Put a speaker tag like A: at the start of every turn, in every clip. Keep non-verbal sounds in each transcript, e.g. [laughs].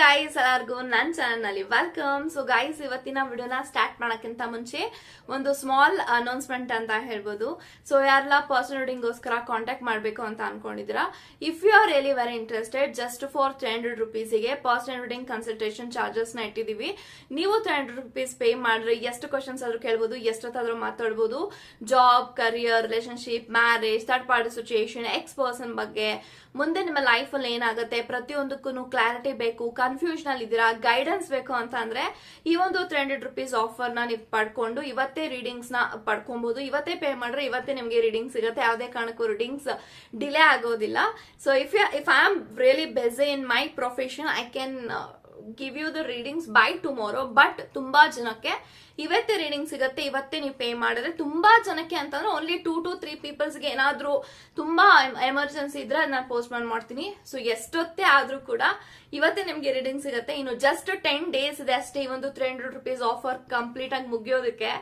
A: Guys ಎಲ್ಲರಿಗೂ ನನ್ನ ಚಾನಲ್ನಲ್ಲಿ ವೆಲ್ಕಮ್ ಸೊ ಗಾಯ್ಸ್ ಇವತ್ತಿನ ವಿಡಿಯೋನ ಸ್ಟಾರ್ಟ್ ಮಾಡೋಕ್ಕಿಂತ ಮುಂಚೆ ಒಂದು ಸ್ಮಾಲ್ ಅನೌನ್ಸ್ಮೆಂಟ್ ಅಂತ ಹೇಳ್ಬೋದು. ಸೊ ಯಾರೆಲ್ಲ ಪರ್ಸನಲ್ ರೀಡಿಂಗ್ಗೋಸ್ಕರ ಕಾಂಟ್ಯಾಕ್ಟ್ ಮಾಡಬೇಕು ಅಂತ ಅನ್ಕೊಂಡಿದ್ದೀರಾ if you are really very interested just for three hundred ರುಪೀಸಿಗೆ personal reading consultation ಚಾರ್ಜಸ್ನ ಇಟ್ಟಿದ್ದೀವಿ. ನೀವು ತ್ರೀ ಹಂಡ್ರೆಡ್ ರುಪೀಸ್ ಪೇ ಮಾಡಿದ್ರೆ ಎಷ್ಟು ಕ್ವಶನ್ಸ್ ಆದ್ರೂ ಕೇಳ್ಬೋದು, ಎಷ್ಟೊತ್ತಾದರೂ ಮಾತಾಡ್ಬೋದು. Job career relationship marriage third party situation ex person ಬಗ್ಗೆ. ಮುಂದೆ ನಿಮ್ಮ ಲೈಫಲ್ಲಿ ಏನಾಗುತ್ತೆ, ಪ್ರತಿಯೊಂದಕ್ಕೂ ಕ್ಲಾರಿಟಿ ಬೇಕು ಕನ್ಫ್ಯೂಷನ್ ಅಲ್ಲಿ ಇದ್ದೀರಾ? ಗೈಡೆನ್ಸ್ ಬೇಕು ಅಂತ ಅಂದ್ರೆ ಈ ಒಂದು ತ್ರೀ ಹಂಡ್ರೆಡ್ ರುಪೀಸ್ ಆಫರ್ನ ನೀವು ಪಡ್ಕೊಂಡು ಇವತ್ತೇ ರೀಡಿಂಗ್ಸ್ನ ಪಡ್ಕೊಬಹುದು ಇವತ್ತೇ ಪೇ ಮಾಡ್ರೆ ಇವತ್ತೇ ನಿಮಗೆ ರೀಡಿಂಗ್ ಸಿಗುತ್ತೆ ಯಾವುದೇ ಕಾರಣಕ್ಕೂ ರೀಡಿಂಗ್ಸ್ ಡಿಲೇ ಆಗೋದಿಲ್ಲ. So if if I am really best in my profession I can give you the readings by tomorrow but ತುಂಬಾ ಜನಕ್ಕೆ ಇವತ್ತೇ ರೀಡಿಂಗ್ ಸಿಗುತ್ತೆ, ಇವತ್ತೇ ನೀವು ಪೇ ಮಾಡಿದ್ರೆ ತುಂಬಾ ಜನಕ್ಕೆ ಅಂತಂದ್ರೆ ಓನ್ಲಿ ಟೂ ಟು ತ್ರೀ ಪೀಪಲ್ಸ್ಗೆ ಏನಾದ್ರೂ ತುಂಬಾ ಎಮರ್ಜೆನ್ಸಿ ಇದ್ರೆ ನಾನು ಪೋಸ್ಟ್ ಮಾಡಿ ಮಾಡ್ತೀನಿ. ಸೊ ಎಷ್ಟೊತ್ತೇ ಆದ್ರೂ ಕೂಡ ಇವತ್ತೇ ನಿಮ್ಗೆ ರೀಡಿಂಗ್ ಸಿಗುತ್ತೆ. ಇನ್ನು ಜಸ್ಟ್ ಟೆನ್ ಡೇಸ್ ಇದೆ ಅಷ್ಟೇ ಈ ಒಂದು three hundred rupees offer complete ಆಗಿ ಮುಗಿಯೋದಕ್ಕೆ.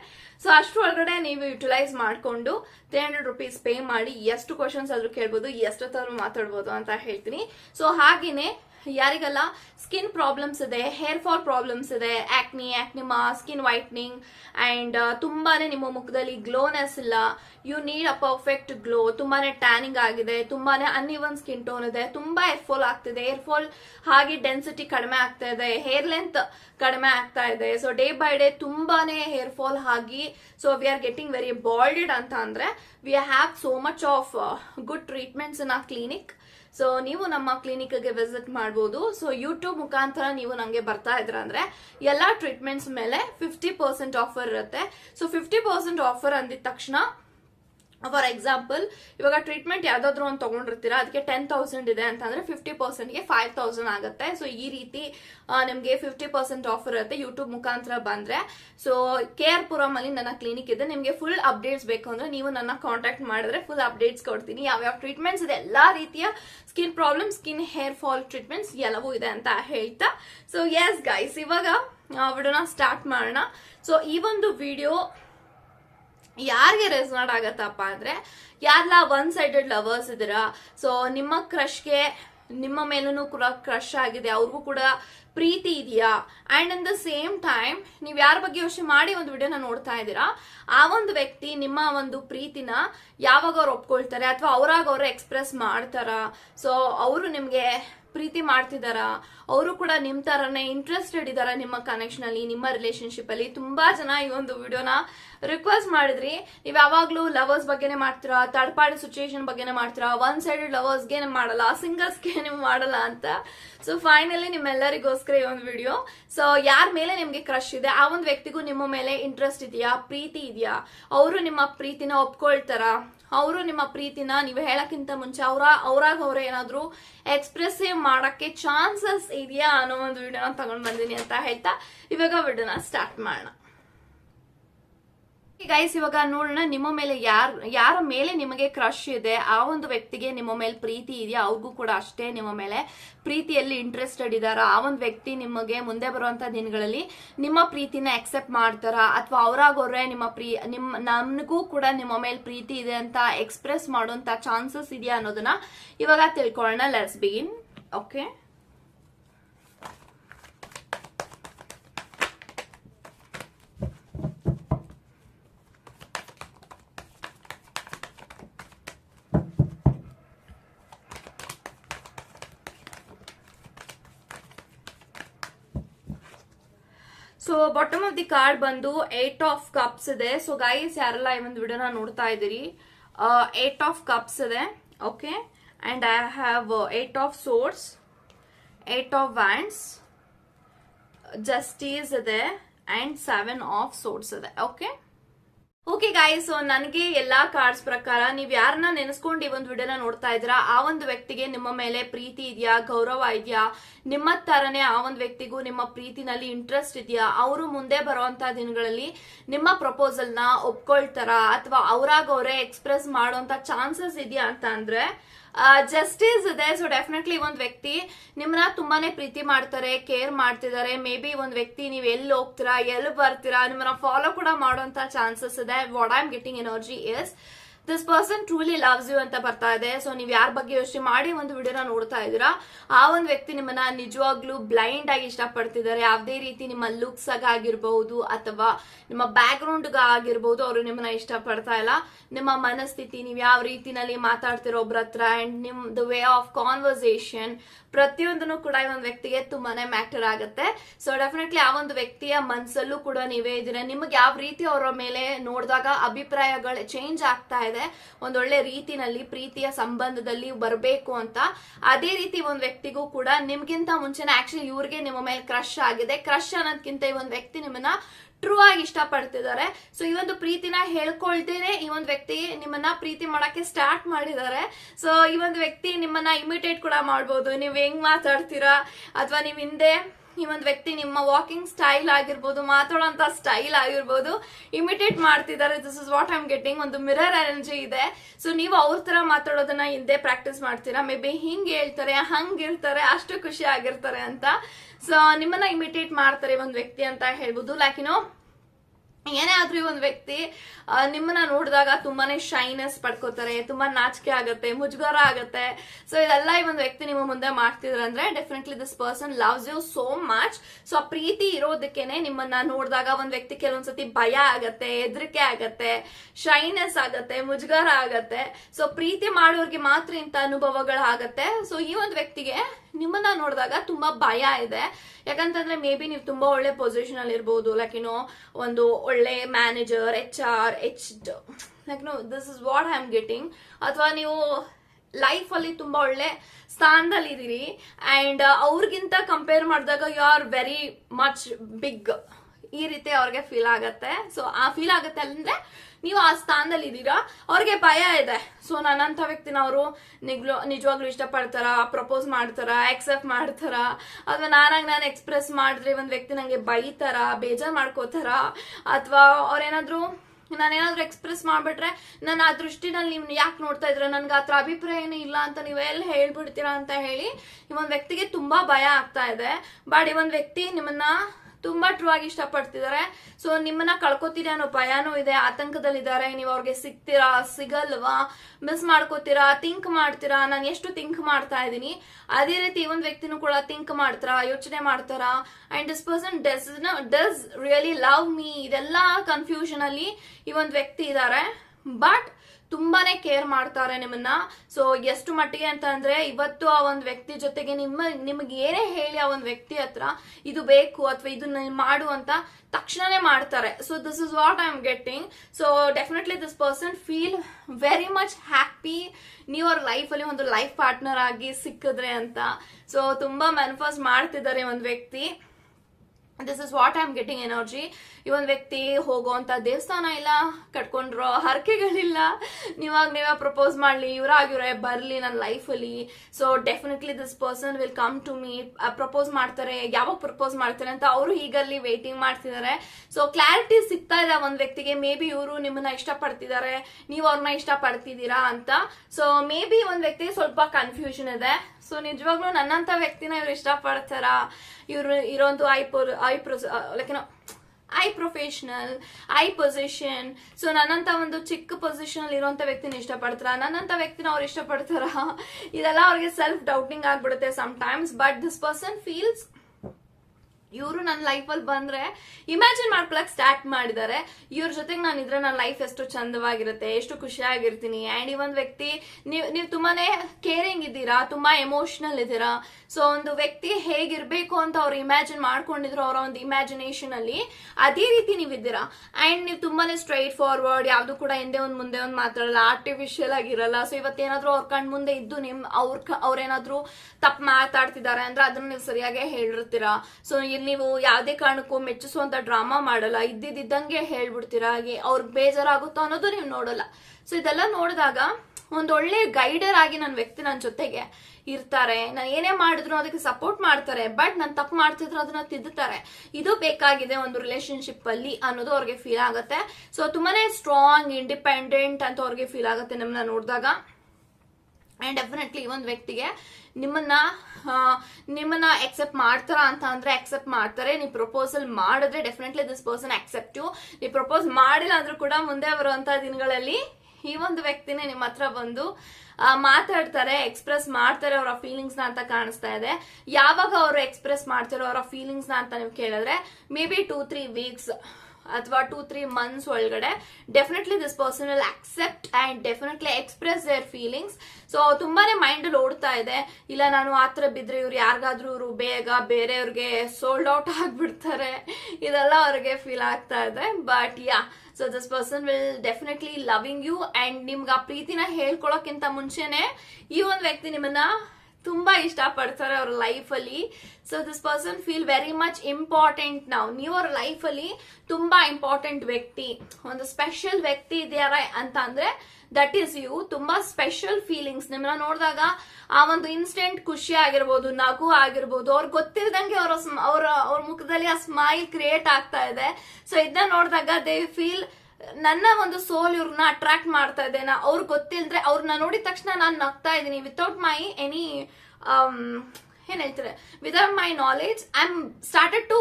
A: ಸೊ ಅಷ್ಟರೊಳಗಡೆ ನೀವು ಯುಟಿಲೈಸ್ ಮಾಡಿಕೊಂಡು ತ್ರೀ ಹಂಡ್ರೆಡ್ ರುಪೀಸ್ ಪೇ ಮಾಡಿ, ಎಷ್ಟು ಕ್ವಶನ್ಸ್ ಆದ್ರೂ ಕೇಳ್ಬೋದು, ಎಷ್ಟೊತ್ತಾದ್ರೂ ಮಾತಾಡ್ಬೋದು ಅಂತ ಹೇಳ್ತೀನಿ. ಸೊ ಹಾಗೇನೆ ಯಾರಿಗೆಲ್ಲ ಸ್ಕಿನ್ ಪ್ರಾಬ್ಲಮ್ಸ್ ಇದೆ ಹೇರ್ ಫಾಲ್ ಪ್ರಾಬ್ಲಮ್ಸ್ ಇದೆ ಆಕ್ನಿ ಆಕ್ನಿಮಾ ಸ್ಕಿನ್ ವೈಟ್ನಿಂಗ್ ಆ್ಯಂಡ್ ತುಂಬಾ ನಿಮ್ಮ ಮುಖದಲ್ಲಿ ಗ್ಲೋನೆಸ್ ಇಲ್ಲ. You need a perfect glow ತುಂಬಾ ಟ್ಯಾನಿಂಗ್ ಆಗಿದೆ, ತುಂಬಾನೇ ಅನ್ಇವನ್ ಸ್ಕಿನ್ ಟೋನ್ ಇದೆ, ತುಂಬಾ ಹೇರ್ ಫಾಲ್ ಆಗ್ತಿದೆ. ಹೇರ್ ಫಾಲ್ ಹಾಗೆ ಡೆನ್ಸಿಟಿ ಕಡಿಮೆ ಆಗ್ತಾ ಇದೆ ಹೇರ್ ಲೆಂತ್ ಕಡಿಮೆ ಆಗ್ತಾ ಇದೆ. ಸೊ ಡೇ ಬೈ ಡೇ ತುಂಬಾ ಹೇರ್ ಫಾಲ್ ಆಗಿ so we are getting very balded ಅಂತ ಅಂದರೆ we have so much of good treatments in a clinic so ನೀವು ನಮ್ಮ ಕ್ಲಿನಿಕ್ಗೆ ವಿಸಿಟ್ ಮಾಡ್ಬೋದು. ಸೊ ಯೂಟ್ಯೂಬ್ ಮುಖಾಂತರ ನೀವು ನಂಗೆ ಬರ್ತಾ ಇದ್ರ ಅಂದ್ರೆ, ಎಲ್ಲಾ ಟ್ರೀಟ್ಮೆಂಟ್ಸ್ ಮೇಲೆ ಫಿಫ್ಟಿ ಪರ್ಸೆಂಟ್ ಆಫರ್ ಇರುತ್ತೆ. ಸೊ ಫಿಫ್ಟಿ ಪರ್ಸೆಂಟ್ ಆಫರ್ ಅಂದಿದ ತಕ್ಷಣ ಫಾರ್ ಎಕ್ಸಾಂಪಲ್ ಇವಾಗ ಟ್ರೀಟ್ಮೆಂಟ್ ಯಾವ್ದಾದ್ರು ಒಂದು ತಗೊಂಡಿರ್ತೀರಾ ಅದಕ್ಕೆ ಟೆನ್ ತೌಸಂಡ್ ಇದೆ ಅಂತಂದ್ರೆ ಫಿಫ್ಟಿ ಪರ್ಸೆಂಟ್ಗೆ ಫೈವ್ ತೌಸಂಡ್ ಆಗುತ್ತೆ. ಸೊ ಈ ರೀತಿ ನಿಮಗೆ ಫಿಫ್ಟಿ ಪರ್ಸೆಂಟ್ ಆಫರ್ ಇರುತ್ತೆ ಯೂಟ್ಯೂಬ್ ಮುಖಾಂತರ ಬಂದ್ರೆ. ಸೊ ಕೆ ಆರ್ ಪುರಂ ಅಲ್ಲಿ ನನ್ನ ಕ್ಲಿನಿಕ್ ಇದೆ. ನಿಮಗೆ ಫುಲ್ ಅಪ್ಡೇಟ್ಸ್ ಬೇಕು ಅಂದ್ರೆ ನೀವು ನನ್ನ ಕಾಂಟ್ಯಾಕ್ಟ್ ಮಾಡಿದ್ರೆ ಫುಲ್ ಅಪ್ಡೇಟ್ಸ್ ಕೊಡ್ತೀನಿ. ಯಾವ್ಯಾವ ಟ್ರೀಟ್ಮೆಂಟ್ಸ್ ಇದೆ, ಎಲ್ಲಾ ರೀತಿಯ skin problem skin hair fall treatments ಎಲ್ಲವೂ ಇದೆ ಅಂತ ಹೇಳ್ತಾ. ಸೊ ಎಸ್ ಗೈಸ್ ಇವಾಗ ವಿಡಿಯೋನ ಸ್ಟಾರ್ಟ್ ಮಾಡೋಣ. ಸೊ ಈ ಒಂದು ವಿಡಿಯೋ ಯಾರಿಗೆ ರೆಸ್ನಾಟ್ ಆಗತ್ತಪ್ಪ ಅಂದ್ರೆ ಯಾರ್ಲ ಒನ್ ಸೈಡೆಡ್ ಲವರ್ಸ್ ಇದ್ದೀರಾ? ಸೊ ನಿಮ್ಮ ಕ್ರಶ್ಗೆ ನಿಮ್ಮ ಮೇಲೂ ಕೂಡ ಕ್ರಶ್ ಆಗಿದೆ, ಅವ್ರಿಗೂ ಕೂಡ ಪ್ರೀತಿ ಇದೆಯಾ? And in the same time ನೀವು ಯಾರ ಬಗ್ಗೆ ಯೋಚನೆ ಮಾಡಿ ಒಂದು ವಿಡಿಯೋನ ನೋಡ್ತಾ ಇದ್ದೀರಾ? ಆ ಒಂದು ವ್ಯಕ್ತಿ ನಿಮ್ಮ ಒಂದು ಪ್ರೀತಿನ ಯಾವಾಗ ಅವ್ರು ಒಪ್ಕೊಳ್ತಾರೆ? ಅಥವಾ ಅವ್ರಾಗ ಅವ್ರು ಎಕ್ಸ್ಪ್ರೆಸ್ ಮಾಡ್ತಾರ? ಸೊ ಅವರು ನಿಮ್ಗೆ ಪ್ರೀತಿ ಮಾಡ್ತಿದಾರ, ಅವರು ಕೂಡ ನಿಮ್ ತರನೇ ಇಂಟ್ರೆಸ್ಟೆಡ್ ಇದಾರ ನಿಮ್ಮ ಕನೆಕ್ಷನ್ ಅಲ್ಲಿ, ನಿಮ್ಮ ರಿಲೇಶನ್ಶಿಪ್ ಅಲ್ಲಿ. ತುಂಬಾ ಜನ ಈ ಒಂದು ವಿಡಿಯೋನ ರಿಕ್ವೆಸ್ಟ್ ಮಾಡಿದ್ರಿ. ನೀವ್ ಯಾವಾಗ್ಲೂ ಲವರ್ಸ್ ಬಗ್ಗೆನೇ ಮಾಡ್ತೀರಾ ಥರ್ಡ್ ಪಾರ್ಟಿ ಸಿಚುಯೇಷನ್ ಬಗ್ಗೆನೇ ಮಾಡ್ತೀರಾ ಒನ್ ಸೈಡೆಡ್ ಲವರ್ಸ್ಗೆ ಮಾಡಲ್ಲ ಸಿಂಗಲ್ಸ್ಗೆ ನೀವು ಮಾಡಲ್ಲ ಅಂತ. ಸೊ ಫೈನಲಿ ನಿಮ್ಮೆಲ್ಲರಿಗೋಸ್ಕರ ಈ ಒಂದು ವಿಡಿಯೋ ಸೊ ಯಾರ ಮೇಲೆ ನಿಮ್ಗೆ ಕ್ರಶ್ ಇದೆ, ಆ ಒಂದು ವ್ಯಕ್ತಿಗೂ ನಿಮ್ಮ ಮೇಲೆ ಇಂಟ್ರೆಸ್ಟ್ ಇದೆಯಾ, ಪ್ರೀತಿ ಇದೆಯಾ? ಅವರು ನಿಮ್ಮ ಪ್ರೀತಿನ ಒಪ್ಕೊಳ್ತಾರ? ಅವರು ನಿಮ್ಮ ಪ್ರೀತಿನ ನೀವು ಹೇಳಕ್ಕಿಂತ ಮುಂಚೆ ಅವರ ಅವ್ರಾಗ ಅವ್ರ ಏನಾದ್ರು ಎಕ್ಸ್ಪ್ರೆಸಿವ್ ಮಾಡಕ್ಕೆ ಚಾನ್ಸಸ್ ಇದೆಯಾ ಅನ್ನೋ ಒಂದು ವಿಡಿಯೋನ ತಗೊಂಡ್ ಬಂದಿನಿ ಅಂತ ಹೇಳ್ತಾ ಇವಾಗ ವಿಡಿಯೋನ ಸ್ಟಾರ್ಟ್ ಮಾಡೋಣ. ಗೈಸ್ ಇವಾಗ ನೋಡೋಣ, ನಿಮ್ಮ ಮೇಲೆ ಯಾರು, ಯಾರ ಮೇಲೆ ನಿಮಗೆ ಕ್ರಶ್ ಇದೆ? ಆ ಒಂದು ವ್ಯಕ್ತಿಗೆ ನಿಮ್ಮ ಮೇಲೆ ಪ್ರೀತಿ ಇದೆಯಾ? ಅವ್ರಿಗೂ ಕೂಡ ಅಷ್ಟೇ ನಿಮ್ಮ ಮೇಲೆ ಪ್ರೀತಿಯಲ್ಲಿ ಇಂಟ್ರೆಸ್ಟೆಡ್ ಇದ್ದಾರಾ? ಆ ಒಂದು ವ್ಯಕ್ತಿ ನಿಮಗೆ ಮುಂದೆ ಬರುವಂತ ದಿನಗಳಲ್ಲಿ ನಿಮ್ಮ ಪ್ರೀತಿನ ಎಕ್ಸೆಪ್ಟ್ ಮಾಡ್ತಾರ? ಅಥವಾ ಅವರಾಗೋರೆ ನಿಮ್ಮ ಪ್ರೀ, ನಿಮ್, ನಮಗೂ ಕೂಡ ನಿಮ್ಮ ಮೇಲೆ ಪ್ರೀತಿ ಇದೆ ಅಂತ ಎಕ್ಸ್ಪ್ರೆಸ್ ಮಾಡುವಂತ ಚಾನ್ಸಸ್ ಇದೆಯಾ ಅನ್ನೋದನ್ನ ಇವಾಗ ತಿಳ್ಕೊಳ್ಳೋಣ. Let's begin okay so bottom of the card ಬಂದು ಏಟ್ ಆಫ್ ಕಪ್ಸ್ ಇದೆ. ಸೊ ಗೈಸ್ ಯಾರೆಲ್ಲ ಈ ಒಂದು ವಿಡಿಯೋನ ನೋಡ್ತಾ ಇದ್ದೀರಿ? ಏಟ್ ಆಫ್ ಕಪ್ಸ್ ಇದೆ. Okay and I have eight of swords eight of wands justice ಇದೆ ಅಂಡ್ ಸೆವೆನ್ ಆಫ್ ಸೋರ್ಸ್ ಇದೆ. ಓಕೆ ಓಕೆ ಗಾಯ್ಸ್ ಸೊ ನನಗೆ ಎಲ್ಲಾ ಕಾರ್ಡ್ಸ್ ಪ್ರಕಾರ ನೀವ್ ಯಾರನ್ನ ನೆನೆಸ್ಕೊಂಡು ಈ ಒಂದು ವಿಡಿಯೋನ ನೋಡ್ತಾ ಇದ್ದೀರಾ, ಆ ಒಂದು ವ್ಯಕ್ತಿಗೆ ನಿಮ್ಮ ಮೇಲೆ ಪ್ರೀತಿ ಇದೆಯಾ, ಗೌರವ ಇದೆಯಾ? ನಿಮ್ಮ ತರನೇ ಆ ಒಂದು ವ್ಯಕ್ತಿಗೂ ನಿಮ್ಮ ಪ್ರೀತಿನಲ್ಲಿ ಇಂಟ್ರೆಸ್ಟ್ ಇದೆಯಾ? ಅವರು ಮುಂದೆ ಬರುವಂತ ದಿನಗಳಲ್ಲಿ ನಿಮ್ಮ ಪ್ರಪೋಸಲ್ನ ಒಪ್ಕೊಳ್ತಾರ? ಅಥವಾ ಅವರಾಗ ಅವರೇ ಎಕ್ಸ್ಪ್ರೆಸ್ ಮಾಡುವಂತ ಚಾನ್ಸಸ್ ಇದೆಯಾ ಅಂತ ಅಂದ್ರೆ ಜಸ್ಟಿಸ್ ಇದೆ. ಸೊ ಡೆಫಿನೆಟ್ಲಿ ಒಂದು ವ್ಯಕ್ತಿ ನಿಮ್ಮನ್ನ ತುಂಬಾನೇ ಪ್ರೀತಿ ಮಾಡ್ತಾರೆ ಕೇರ್ ಮಾಡ್ತಿದ್ದಾರೆ. ಮೇ ಬಿ ಒಂದು ವ್ಯಕ್ತಿ ನೀವು ಎಲ್ಲಿ ಹೋಗ್ತೀರಾ, ಎಲ್ಲಿ ಬರ್ತೀರಾ, ನಿಮ್ಮನ್ನ ಫಾಲೋ ಕೂಡ ಮಾಡುವಂತ ಚಾನ್ಸಸ್ ಇದೆ. What I am getting energy is this person truly loves you ಅಂತ ಬರ್ತಾ ಇದೆ. ಸೊ ನೀವು ಯಾರ ಬಗ್ಗೆ ಯೋಚನೆ ಮಾಡಿ ಒಂದು ವಿಡಿಯೋನ ನೋಡ್ತಾ ಇದ್ದೀರಾ? ಆ ಒಂದು ವ್ಯಕ್ತಿ ನಿಮ್ಮನ್ನ ನಿಜವಾಗ್ಲೂ ಬ್ಲೈಂಡ್ ಆಗಿ ಇಷ್ಟಪಡ್ತಿದ್ದಾರೆ. ಯಾವುದೇ ರೀತಿ ನಿಮ್ಮ ಲುಕ್ಸ್ ಆಗಿರ್ಬಹುದು ಅಥವಾ ನಿಮ್ಮ ಬ್ಯಾಕ್ ಆಗಿರ್ಬಹುದು, ಅವರು ನಿಮ್ಮನ್ನ ಇಷ್ಟಪಡ್ತಾ ಇಲ್ಲ. ನಿಮ್ಮ ಮನಸ್ಥಿತಿ, ನೀವು ಯಾವ ರೀತಿನಲ್ಲಿ ಮಾತಾಡ್ತಿರೋ ಒಬ್ರ ಹತ್ರ ಅಂಡ್ ನಿಮ್ ದ ವೇ ಆಫ್ ಕಾನ್ವರ್ಸೇಷನ್ ಪ್ರತಿಯೊಂದನ್ನು ಕೂಡ ಈ ಒಂದು ವ್ಯಕ್ತಿಗೆ ತುಂಬಾನೇ ಮ್ಯಾಟರ್ ಆಗುತ್ತೆ. ಸೊ ಡೆಫಿನೆಟ್ಲಿ ಆ ಒಂದು ವ್ಯಕ್ತಿಯ ಮನಸ್ಸಲ್ಲೂ ಕೂಡ ನೀವೇ ಇದ್ದೀರಾ. ನಿಮಗೆ ಯಾವ ರೀತಿ ಅವರ ಮೇಲೆ ನೋಡಿದಾಗ ಅಭಿಪ್ರಾಯಗಳು ಚೇಂಜ್ ಆಗ್ತಾ ಒಂದೊಳ್ಳೆ ರೀತಿನಲ್ಲಿ, ಪ್ರೀತಿಯ ಸಂಬಂಧದಲ್ಲಿ ಬರಬೇಕು ಅಂತ. ಅದೇ ರೀತಿ ಒಂದು ವ್ಯಕ್ತಿಗೂ ಕೂಡ ನಿಮ್ಗಿಂತ ಮುಂಚೆನೆ ಆಕ್ಚುಲಿ ಇವ್ರಿಗೆ ನಿಮ್ಮ ಮೇಲೆ ಕ್ರಶ್ ಆಗಿದೆ. ಕ್ರಶ್ ಅನ್ನೋದ್ಕಿಂತ ಈ ಒಂದು ವ್ಯಕ್ತಿ ನಿಮ್ಮನ್ನ ಟ್ರೂ ಆಗಿ ಇಷ್ಟಪಡ್ತಿದ್ದಾರೆ. ಸೊ ಈ ಒಂದು ಪ್ರೀತಿನ ಹೇಳ್ಕೊಳ್ದೇನೆ ಈ ಒಂದು ವ್ಯಕ್ತಿ ನಿಮ್ಮನ್ನ ಪ್ರೀತಿ ಮಾಡಕ್ಕೆ ಸ್ಟಾರ್ಟ್ ಮಾಡಿದ್ದಾರೆ. ಸೊ ಈ ಒಂದು ವ್ಯಕ್ತಿ ನಿಮ್ಮನ್ನ ಇಮಿಟೇಟ್ ಕೂಡ ಮಾಡ್ಬೋದು. ನೀವು ಹೆಂಗ್ ಮಾತಾಡ್ತೀರಾ? ಅಥವಾ ನೀವು ಹಿಂದೆ ಈ ಒಂದು ವ್ಯಕ್ತಿ ನಿಮ್ಮ ವಾಕಿಂಗ್ ಸ್ಟೈಲ್ ಆಗಿರ್ಬೋದು, ಮಾತಾಡೋಂತ ಸ್ಟೈಲ್ ಆಗಿರ್ಬೋದು ಇಮಿಟೇಟ್ ಮಾಡ್ತಿದ್ದಾರೆ. This is what I'm getting ಒಂದು ಮಿರರ್ ಎನರ್ಜಿ ಇದೆ. ಸೊ ನೀವು ಅವ್ರ ತರ ಮಾತಾಡೋದನ್ನ ಹಿಂದೆ ಪ್ರಾಕ್ಟೀಸ್ ಮಾಡ್ತೀರಾ? ಮೇ ಬಿ ಹಿಂಗೆ ಹೇಳ್ತಾರೆ, ಹಂಗೆ ಇರ್ತಾರೆ, ಅಷ್ಟು ಖುಷಿ ಆಗಿರ್ತಾರೆ ಅಂತ. ಸೊ ನಿಮ್ಮನ್ನ ಇಮಿಟೇಟ್ ಮಾಡ್ತಾರೆ ಒಂದು ವ್ಯಕ್ತಿ ಅಂತ ಹೇಳ್ಬೋದು. ಲೈಕ್ ಏನೋ ಏನೇ ಆದ್ರೂ ಒಂದು ವ್ಯಕ್ತಿ ನಿಮ್ಮನ್ನ ನೋಡಿದಾಗ ತುಂಬಾನೇ ಶೈನೆಸ್ ಪಡ್ಕೋತಾರೆ, ತುಂಬಾ ನಾಚಿಕೆ ಆಗುತ್ತೆ, ಮುಜುಗರ ಆಗುತ್ತೆ. ಸೊ ಇದೆಲ್ಲ ಈ ಒಂದು ವ್ಯಕ್ತಿ ನಿಮ್ಮ ಮುಂದೆ ಮಾಡ್ತಿದ್ರೆ ಅಂದ್ರೆ definitely this person loves you so much so ಆ ಪ್ರೀತಿ ಇರೋದಕ್ಕೇನೆ ನಿಮ್ಮನ್ನ ನೋಡಿದಾಗ ಒಂದ್ ವ್ಯಕ್ತಿ ಕೆಲವೊಂದ್ಸತಿ ಭಯ ಆಗತ್ತೆ, ಹೆದರಿಕೆ ಆಗತ್ತೆ ಶೈನೆಸ್ ಆಗತ್ತೆ, ಮುಜುಗರ ಆಗತ್ತೆ. ಸೊ ಪ್ರೀತಿ ಮಾಡೋರ್ಗೆ ಮಾತ್ರ ಇಂಥ ಅನುಭವಗಳಾಗತ್ತೆ. ಸೊ ಈ ಒಂದು ವ್ಯಕ್ತಿಗೆ ನಿಮ್ಮನ್ನ ನೋಡಿದಾಗ ತುಂಬಾ ಭಯ ಇದೆ. ಯಾಕಂತಂದ್ರೆ ಮೇ ಬಿ ನೀವು ತುಂಬಾ ಒಳ್ಳೆ ಪೊಸಿಷನ್ ಅಲ್ಲಿ ಇರ್ಬೋದು. ಲೈಕ್ ಒಂದು ಒಳ್ಳೆ manager H R H like no this is what I am getting ಅಥವಾ ನೀವು ಲೈಫ್ ಅಲ್ಲಿ ತುಂಬಾ ಒಳ್ಳೆ ಸ್ಥಾನದಲ್ಲಿ ಇದ್ದೀರಿ. ಅಂಡ್ ಅವ್ರಿಗಿಂತ ಕಂಪೇರ್ ಮಾಡಿದಾಗ you are very much big ಈ ರೀತಿ ಅವ್ರಿಗೆ ಫೀಲ್ ಆಗತ್ತೆ. ಸೊ ಆ ಫೀಲ್ ಆಗತ್ತೆ ಅಂದ್ರೆ ನೀವು ಆ ಸ್ಥಾನದಲ್ಲಿ ಇದ್ದೀರಾ, ಅವ್ರಿಗೆ ಭಯ ಇದೆ. ಸೊ ನನ್ನಂಥ ವ್ಯಕ್ತಿನ ಅವರು ನಿಗ್ಲು, ನಿಜವಾಗ್ಲೂ ಇಷ್ಟಪಡ್ತಾರ ಪ್ರಪೋಸ್ ಮಾಡ್ತಾರ ಆಕ್ಸೆಪ್ಟ್ ಮಾಡ್ತಾರ, ಅಥವಾ ನಾನಾಗ ನಾನು ಎಕ್ಸ್ಪ್ರೆಸ್ ಮಾಡಿದ್ರೆ ಒಂದು ವ್ಯಕ್ತಿ ನಂಗೆ ಬೈತಾರ, ಬೇಜಾರು ಮಾಡ್ಕೋತಾರ, ಅಥವಾ ಅವ್ರೇನಾದ್ರೂ ನಾನೇನಾದ್ರೂ ಎಕ್ಸ್ಪ್ರೆಸ್ ಮಾಡ್ಬಿಟ್ರೆ ನಾನು ಆ ದೃಷ್ಟಿನಲ್ಲಿ ನೀವು ಯಾಕೆ ನೋಡ್ತಾ ಇದ್ರ ನನ್ಗೆ ಆ ಥರ ಅಭಿಪ್ರಾಯನೇ ಇಲ್ಲ ಅಂತ ನೀವೆಲ್ಲ ಹೇಳ್ಬಿಡ್ತೀರಾ ಅಂತ ಹೇಳಿ, ಈ ಒಂದು ವ್ಯಕ್ತಿಗೆ ತುಂಬಾ ಭಯ ಆಗ್ತಾ ಇದೆ. ಬಟ್ ಈ ಒಂದು ವ್ಯಕ್ತಿ ನಿಮ್ಮನ್ನ ತುಂಬಾ ಟ್ರೂ ಆಗಿ ಇಷ್ಟಪಡ್ತಿದ್ದಾರೆ ಸೊ ನಿಮ್ಮನ್ನ ಕಳ್ಕೊತೀರಿ ಅನ್ನೋ ಭಯನೂ ಇದೆ, ಆತಂಕದಲ್ಲಿದ್ದಾರೆ. ನೀವು ಅವ್ರಿಗೆ ಸಿಗ್ತೀರಾ, ಸಿಗಲ್ವಾ? ಮಿಸ್ ಮಾಡ್ಕೋತೀರಾ ಥಿಂಕ್ ಮಾಡ್ತೀರಾ? ನಾನು ಎಷ್ಟು ಥಿಂಕ್ ಮಾಡ್ತಾ ಇದ್ದೀನಿ. ಅದೇ ರೀತಿ ಒಂದು ವ್ಯಕ್ತಿನೂ ಕೂಡ ಥಿಂಕ್ ಮಾಡ್ತಾರಾ, ಯೋಚನೆ ಮಾಡ್ತಾರಾ? And this person does does really love me ಇದೆಲ್ಲ ಕನ್ಫ್ಯೂಷನ್ ಅಲ್ಲಿ ಈ ಒಂದು ವ್ಯಕ್ತಿ ಇದ್ದಾರೆ ಬಟ್ ತುಂಬಾನೇ ಕೇರ್ ಮಾಡ್ತಾರೆ ನಿಮ್ಮನ್ನ. ಸೊ ಎಷ್ಟು ಮಟ್ಟಿಗೆ ಅಂತ ಅಂದ್ರೆ ಇವತ್ತು ಆ ಒಂದು ವ್ಯಕ್ತಿ ಜೊತೆಗೆ ನಿಮ್ಮ, ನಿಮ್ಗೆ ಏನೇ ಹೇಳಿ ಆ ಒಂದು ವ್ಯಕ್ತಿ ಹತ್ರ ಇದು ಬೇಕು ಅಥವಾ ಇದು ಮಾಡು ಅಂತ ತಕ್ಷಣನೇ ಮಾಡ್ತಾರೆ. So this is what I am getting so definitely this person feel very much happy ನೀವು ಅವ್ರ ಲೈಫಲ್ಲಿ ಒಂದು ಲೈಫ್ ಪಾರ್ಟ್ನರ್ ಆಗಿ ಸಿಕ್ಕಿದ್ರೆ ಅಂತ. ಸೊ ತುಂಬಾ ಮ್ಯಾನಿಫೆಸ್ಟ್ ಮಾಡ್ತಿದ್ದಾರೆ ಒಂದು ವ್ಯಕ್ತಿ. This is what I am getting energy ಈ ಒಂದು ವ್ಯಕ್ತಿ ಹೋಗುವಂತ ದೇವಸ್ಥಾನ ಇಲ್ಲ, ಕಟ್ಕೊಂಡ್ರು ಹರಕೆಗಳಿಲ್ಲ. ನೀವಾಗ ನೀವೇ ಪ್ರಪೋಸ್ ಮಾಡಲಿ ಇವರಾಗಿವ್ರೆ ಬರಲಿ ನನ್ನ ಲೈಫಲ್ಲಿ so definitely this person will come to me propose ಮಾಡ್ತಾರೆ, ಯಾವಾಗ ಪ್ರಪೋಸ್ ಮಾಡ್ತಾರೆ ಅಂತ ಅವರು ಈಗಲ್ಲಿ ವೇಟಿಂಗ್ ಮಾಡ್ತಿದ್ದಾರೆ ಸೊ ಕ್ಲಾರಿಟಿ ಸಿಗ್ತಾ ಇದೆ ಒಂದು ವ್ಯಕ್ತಿಗೆ ಮೇ ಬಿ ಇವರು ನಿಮ್ಮನ್ನ ಇಷ್ಟಪಡ್ತಿದ್ದಾರೆ ನೀವು ಅವ್ರನ್ನ ಇಷ್ಟಪಡ್ತಿದ್ದೀರಾ ಅಂತ. ಸೊ ಮೇ ಬಿ ಒಂದು ವ್ಯಕ್ತಿಗೆ ಸ್ವಲ್ಪ ಕನ್ಫ್ಯೂಷನ್ ಇದೆ. ಸೊ ನಿಜವಾಗ್ಲೂ ನನ್ನಂತ ವ್ಯಕ್ತಿನ ಇವ್ರು ಇಷ್ಟಪಡ್ತಾರ? ಇವ್ರು ಇರೋದು ಐ ಪೊ I pros like I professional I position so ನನ್ನಂತ ಒಂದು ಚಿಕ್ಕ ಪೊಸಿಷನ್ ಅಲ್ಲಿ ಇರುವಂತ ವ್ಯಕ್ತಿನ ಇಷ್ಟಪಡ್ತಾರ? ನನ್ನಂತ ವ್ಯಕ್ತಿನ ಅವ್ರು ಇಷ್ಟಪಡ್ತಾರ? [laughs] ಇದೆಲ್ಲ ಅವ್ರಿಗೆ ಸೆಲ್ಫ್ ಡೌಟಿಂಗ್ ಆಗ್ಬಿಡುತ್ತೆ sometimes but this person feels ಇವರು ನನ್ನ ಲೈಫಲ್ಲಿ ಬಂದ್ರೆ ಇಮ್ಯಾಜಿನ್ ಮಾಡ್ಕೊಳಕ್ ಸ್ಟಾರ್ಟ್ ಮಾಡಿದ್ದಾರೆ ಇವ್ರ ಜೊತೆಗೆ ನಾನು ಇದ್ರೆ ನನ್ನ ಲೈಫ್ ಎಷ್ಟು ಚಂದವಾಗಿರುತ್ತೆ, ಎಷ್ಟು ಖುಷಿಯಾಗಿರ್ತೀನಿ. ಆ್ಯಂಡ್ ಈ ಒಂದು ವ್ಯಕ್ತಿ, ನೀವು ನೀವು ತುಂಬಾನೇ ಕೇರಿಂಗ್ ಇದ್ದೀರಾ, ತುಂಬಾ ಎಮೋಷನಲ್ ಇದ್ದೀರಾ? ಸೊ ಒಂದು ವ್ಯಕ್ತಿ ಹೇಗಿರಬೇಕು ಅಂತ ಅವ್ರು ಇಮ್ಯಾಜಿನ್ ಮಾಡ್ಕೊಂಡಿದ್ರು ಅವರ ಒಂದು ಇಮ್ಯಾಜಿನೇಷನ್ ಅಲ್ಲಿ, ಅದೇ ರೀತಿ ನೀವಿದ್ದೀರಾ ಅಂಡ್ ನೀವು ತುಂಬಾನೇ ಸ್ಟ್ರೈಟ್ ಫಾರ್ವರ್ಡ್ ಯಾವುದು ಕೂಡ ಹಿಂದೆ ಒಂದ್ ಮುಂದೆ ಒಂದ್ ಮಾತಾಡಲ್ಲ ಆರ್ಟಿಫಿಷಿಯಲ್ ಆಗಿರಲ್ಲ. ಸೊ ಇವತ್ತೇನಾದರೂ ಅವ್ರ ಕಣ್ ಮುಂದೆ ಇದ್ದು ನಿಮ್ಮ ಅವ್ರ ಅವ್ರೇನಾದರೂ ತಪ್ಪು ಮಾತಾಡ್ತಿದ್ದಾರೆ ಅಂದ್ರೆ ಅದನ್ನ ನೀವು ಸರಿಯಾಗಿ ಹೇಳಿರ್ತೀರಾ ಸೊ ನೀವು ಯಾವುದೇ ಕಾರಣಕ್ಕೂ ಮೆಚ್ಚಿಸುವಂತ ಡ್ರಾಮಾ ಮಾಡಲ್ಲ, ಇದ್ದಿದ್ದಂಗೆ ಹೇಳ್ಬಿಡ್ತೀರಾ, ಹಾಗೆ ಅವ್ರಿಗೆ ಬೇಜಾರಾಗುತ್ತೋ ಅನ್ನೋದು ನೀವು ನೋಡಲ್ಲ. ಸೊ ಇದೆಲ್ಲ ನೋಡಿದಾಗ ಒಂದೊಳ್ಳೆ ಗೈಡರ್ ಆಗಿ ನನ್ನ ವ್ಯಕ್ತಿ ನನ್ನ ಜೊತೆಗೆ ಇರ್ತಾರೆ. ನಾನು ಏನೇ ಮಾಡಿದ್ರು ಅದಕ್ಕೆ ಸಪೋರ್ಟ್ ಮಾಡ್ತಾರೆ ಬಟ್ ನಾನು ತಪ್ಪು ಮಾಡ್ತಿದ್ರು ಅದನ್ನ ತಿದ್ದುತ್ತಾರೆ. ಇದು ಬೇಕಾಗಿದೆ ಒಂದು ರಿಲೇಶನ್ಶಿಪ್ ಅಲ್ಲಿ ಅನ್ನೋದು ಅವ್ರಿಗೆ ಫೀಲ್ ಆಗುತ್ತೆ. ಸೊ ತುಂಬಾನೇ ಸ್ಟ್ರಾಂಗ್ ಇಂಡಿಪೆಂಡೆಂಟ್ ಅಂತ ಅವ್ರಿಗೆ ಫೀಲ್ ಆಗುತ್ತೆ ನಮ್ಮನ್ನ ನೋಡಿದಾಗ. ಅಂಡ್ ಡೆಫಿನೆಟ್ಲಿ ಒಂದು ವ್ಯಕ್ತಿಗೆ ನಿಮ್ಮನ್ನ ನಿಮ್ಮನ್ನ ಎಕ್ಸೆಪ್ಟ್ ಮಾಡ್ತಾರ ಅಂತ ಅಂದ್ರೆ ಎಕ್ಸೆಪ್ಟ್ ಮಾಡ್ತಾರೆ. ನೀವು ಪ್ರಪೋಸಲ್ ಮಾಡಿದ್ರೆ definitely this person accept you ನೀವು ಪ್ರಪೋಸ್ ಮಾಡಿಲ್ಲ ಅಂದ್ರೂ ಕೂಡ ಮುಂದೆ ಬರುವಂತ ದಿನಗಳಲ್ಲಿ ಈ ಒಂದು ವ್ಯಕ್ತಿನೇ ನಿಮ್ಮ ಹತ್ರ ಬಂದು ಮಾತಾಡ್ತಾರೆ ಎಕ್ಸ್ಪ್ರೆಸ್ ಮಾಡ್ತಾರೆ ಅವರ ಫೀಲಿಂಗ್ಸ್ನ ಅಂತ ಕಾಣಿಸ್ತಾ ಇದೆ. ಯಾವಾಗ ಅವರು ಎಕ್ಸ್ಪ್ರೆಸ್ ಮಾಡ್ತಾರೋ ಅವರ ಫೀಲಿಂಗ್ಸ್ನ ಅಂತ ನೀವು ಕೇಳಿದ್ರೆ maybe two three weeks ಅಥವಾ ಟೂ ತ್ರೀ ಮಂತ್ಸ್ ಒಳಗಡೆ. Definitely this person will accept and definitely express their feelings so ತುಂಬಾನೇ ಮೈಂಡ್ ಓಡ್ತಾ ಇದೆ. ಇಲ್ಲ, ನಾನು ಆ ಥರ ಬಿದ್ರೆ ಇವ್ರು ಯಾರಿಗಾದ್ರೂ ಇವರು ಬೇಗ ಬೇರೆಯವ್ರಿಗೆ ಸೋಲ್ಡ್ ಔಟ್ ಆಗಿಬಿಡ್ತಾರೆ. ಇದೆಲ್ಲ ಅವ್ರಿಗೆ ಫೀಲ್ ಆಗ್ತಾ ಇದೆ. But yeah so this person will definitely loving you and ನಿಮ್ಗೆ ಆ ಪ್ರೀತಿನ ಹೇಳ್ಕೊಳ್ಳೋಕ್ಕಿಂತ ಮುಂಚೆನೆ ಈ ಒಂದು ವ್ಯಕ್ತಿ ನಿಮ್ಮನ್ನ ತುಂಬಾ ಇಷ್ಟಪಡ್ತಾರೆ ಅವ್ರ ಲೈಫಲ್ಲಿ so this person feel very much important ನಾವು ನೀವು ಅವ್ರ ಲೈಫಲ್ಲಿ ತುಂಬಾ ಇಂಪಾರ್ಟೆಂಟ್ ವ್ಯಕ್ತಿ. ಒಂದು ಸ್ಪೆಷಲ್ ವ್ಯಕ್ತಿ ಇದೆಯಾರ ಅಂತ ಅಂದ್ರೆ ದಟ್ ಈಸ್ ಯು ತುಂಬಾ ಸ್ಪೆಷಲ್ ಫೀಲಿಂಗ್ಸ್ ನಿಮ್ಮನ್ನ ನೋಡಿದಾಗ ಆ ಒಂದು ಇನ್ಸ್ಟೆಂಟ್ ಖುಷಿ ಆಗಿರ್ಬೋದು, ನಗು ಆಗಿರ್ಬೋದು ಅವ್ರಿಗೆ ಗೊತ್ತಿರದಂಗೆ ಅವರ ಅವರ ಅವ್ರ ಮುಖದಲ್ಲಿ ಆ ಸ್ಮೈಲ್ ಕ್ರಿಯೇಟ್ ಆಗ್ತಾ ಇದೆ. ಸೊ ಇದನ್ನ ನೋಡಿದಾಗ ದೇ ಫೀಲ್ ನನ್ನ ಒಂದು ಸೋಲ್ ಇವ್ರನ್ನ ಅಟ್ರಾಕ್ಟ್ ಮಾಡ್ತಾ ಇದೆ, ನಾ ಅವ್ರಿಗೆ ಗೊತ್ತಿಲ್ದ್ರೆ ಅವ್ರನ್ನ ನೋಡಿದ ತಕ್ಷಣ ನಾನು ನಗ್ತಾ ಇದ್ದೀನಿ ವಿತೌಟ್ ಮೈ ಎನಿ ಏನ್ ಹೇಳ್ತಾರೆ? Without my knowledge I am started to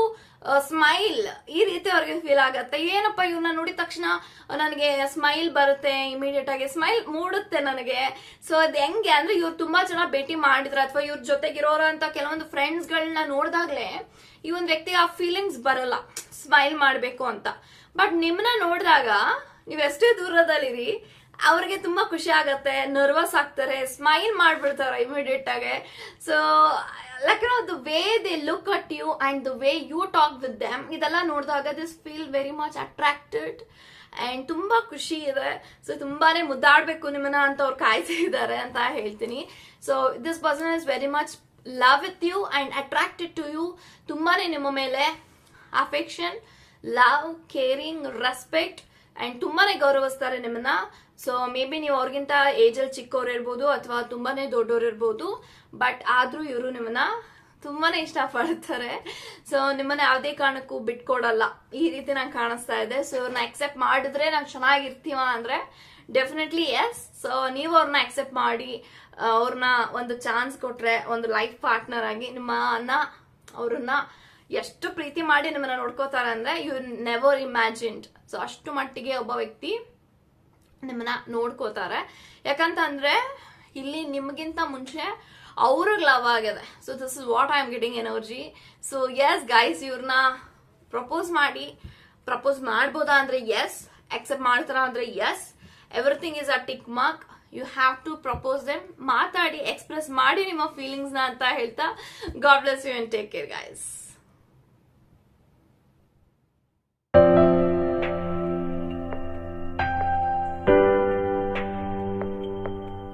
A: smile ಈ ರೀತಿ ಅವ್ರಿಗೆ ಫೀಲ್ ಆಗತ್ತೆ. ಏನಪ್ಪ ಇವ್ರನ್ನ ನೋಡಿದ ತಕ್ಷಣ ನನಗೆ ಸ್ಮೈಲ್ ಬರುತ್ತೆ ಇಮಿಡಿಯೇಟ್ ಆಗಿ ಸ್ಮೈಲ್ ಮೂಡುತ್ತೆ ನನಗೆ. ಸೊ ಅದು ಹೆಂಗೆ ಅಂದ್ರೆ ಇವ್ರು ತುಂಬಾ ಜನ ಭೇಟಿ ಮಾಡಿದ್ರು, ಅಥವಾ ಇವ್ರ ಜೊತೆಗಿರೋರ ಅಂತ ಕೆಲವೊಂದು ಫ್ರೆಂಡ್ಸ್ಗಳನ್ನ ನೋಡಿದಾಗ್ಲೇ ಈ ಒಂದು ವ್ಯಕ್ತಿಗೆ ಆ ಫೀಲಿಂಗ್ಸ್ ಬರಲ್ಲ. ಸ್ಮೈಲ್ ಮಾಡಬೇಕು ಅಂತ. ಬಟ್ ನಿಮ್ಮನ್ನ ನೋಡಿದಾಗ, ನೀವು ಎಷ್ಟೇ ದೂರದಲ್ಲಿರಿ, ಅವ್ರಿಗೆ ತುಂಬಾ ಖುಷಿ ಆಗತ್ತೆ ನರ್ವಸ್ ಆಗ್ತಾರೆ ಸ್ಮೈಲ್ ಮಾಡ್ಬಿಡ್ತಾರೆ ಇಮಿಡಿಯೇಟ್ ಆಗಿ. So like no the way they look at you and the way you talk with them ಇದೆಲ್ಲ ನೋಡಿದಾಗ this feel very much attracted and ತುಂಬಾ ಖುಷಿ ಇದೆ. ಸೊ ತುಂಬಾನೇ ಮುದ್ದಾಡ್ಬೇಕು ನಿಮ್ಮನ್ನ ಅಂತ ಅವ್ರು ಕಾಯ್ತಿದ್ದಾರೆ ಅಂತ ಹೇಳ್ತೀನಿ. So this person is very much love with you and attracted to you ತುಂಬಾನೇ ನಿಮ್ಮ ಮೇಲೆ affection love caring respect and ತುಂಬಾನೇ ಗೌರವಿಸ್ತಾರೆ ನಿಮ್ಮನ್ನ. ಸೊ ಮೇ ಬಿ ನೀವು ಅವ್ರಿಗಿಂತ ಏಜಲ್ಲಿ ಚಿಕ್ಕವ್ರು ಇರ್ಬೋದು ಅಥವಾ ತುಂಬಾನೇ ದೊಡ್ಡವ್ರು ಇರ್ಬೋದು ಬಟ್ ಆದ್ರೂ ಇವರು ನಿಮ್ಮನ್ನ ತುಂಬಾನೇ ಇಷ್ಟಪಡ್ತಾರೆ. ಸೊ ನಿಮ್ಮನ್ನ ಯಾವುದೇ ಕಾರಣಕ್ಕೂ ಬಿಟ್ಕೊಡಲ್ಲ. ಈ ರೀತಿ ನಂಗೆ ಕಾಣಿಸ್ತಾ ಇದೆ. ಸೊ ಇವ್ರನ್ನ ಅಕ್ಸೆಪ್ಟ್ ಮಾಡಿದ್ರೆ ನಾವು ಚೆನ್ನಾಗಿರ್ತೀವ ಅಂದ್ರೆ ಡೆಫಿನೆಟ್ಲಿ ಎಸ್ ಸೊ ನೀವು ಅವ್ರನ್ನ ಅಕ್ಸೆಪ್ಟ್ ಮಾಡಿ ಅವ್ರನ್ನ ಒಂದು ಚಾನ್ಸ್ ಕೊಟ್ರೆ, ಒಂದು ಲೈಫ್ ಪಾರ್ಟ್ನರ್ ಆಗಿ ನಿಮ್ಮ ಅನ್ನ ಅವ್ರನ್ನ ಎಷ್ಟು ಪ್ರೀತಿ ಮಾಡಿ ನಿಮ್ಮನ್ನ ನೋಡ್ಕೋತಾರೆ ಅಂದ್ರೆ ಯು ನೆವರ್ ಇಮ್ಯಾಜಿನ್ಡ್ ಸೊ ಅಷ್ಟು ಮಟ್ಟಿಗೆ ಒಬ್ಬ ವ್ಯಕ್ತಿ ನಿಮ್ಮನ್ನ ನೋಡ್ಕೋತಾರೆ. ಯಾಕಂತ ಅಂದ್ರೆ ಇಲ್ಲಿ ನಿಮಗಿಂತ ಮುಂಚೆ ಅವ್ರಿಗೆ ಲವ್ ಆಗಿದೆ. So this is what I am getting energy so yes guys ಇವ್ರನ್ನ ಪ್ರಪೋಸ್ ಮಾಡಿ. ಪ್ರಪೋಸ್ ಮಾಡ್ಬೋದಾ ಅಂದ್ರೆ ಎಸ್ ಅಕ್ಸೆಪ್ಟ್ ಮಾಡ್ತಾರ ಅಂದ್ರೆ yes everything is a tick mark you have to propose them ಮಾತಾಡಿ ಎಕ್ಸ್ಪ್ರೆಸ್ ಮಾಡಿ ನಿಮ್ಮ ಫೀಲಿಂಗ್ಸ್ನ ಅಂತ ಹೇಳ್ತಾ. God bless you and take care guys